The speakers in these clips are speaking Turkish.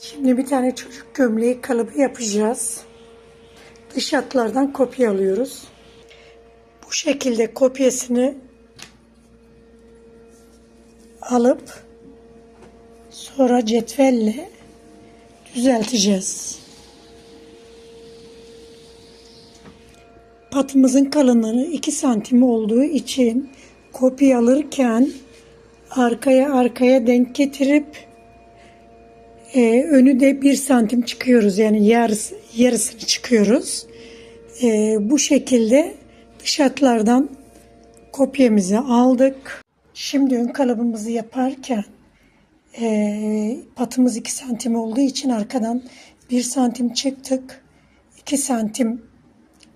Şimdi bir tane çocuk gömleği kalıbı yapacağız. Dış hatlardan kopya alıyoruz. Bu şekilde kopyasını alıp sonra cetvelle düzelteceğiz. Patımızın kalınlığı 2 santim olduğu için kopya alırken arkaya arkaya denk getirip ee, önü de bir santim çıkıyoruz yani yarısı, yarısını çıkıyoruz. Ee, bu şekilde dış hatlardan kopyamızı aldık. Şimdi ön kalıbımızı yaparken ee, patımız 2 santim olduğu için arkadan 1 santim çıktık. 2 santim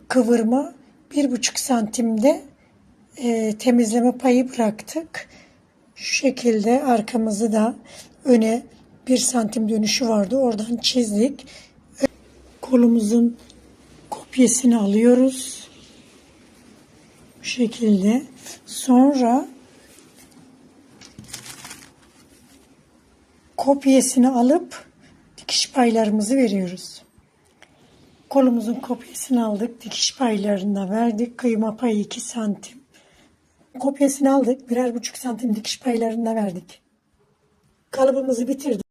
kıvırma, 1,5 santimde ee, temizleme payı bıraktık. Şu şekilde arkamızı da öne bir santim dönüşü vardı. Oradan çizdik. Kolumuzun kopyasını alıyoruz. Bu şekilde. Sonra kopyasını alıp dikiş paylarımızı veriyoruz. Kolumuzun kopyasını aldık. Dikiş paylarına verdik. Kıyma payı 2 santim. Kopyasını aldık. Birer buçuk santim dikiş paylarına verdik. Kalıbımızı bitirdik.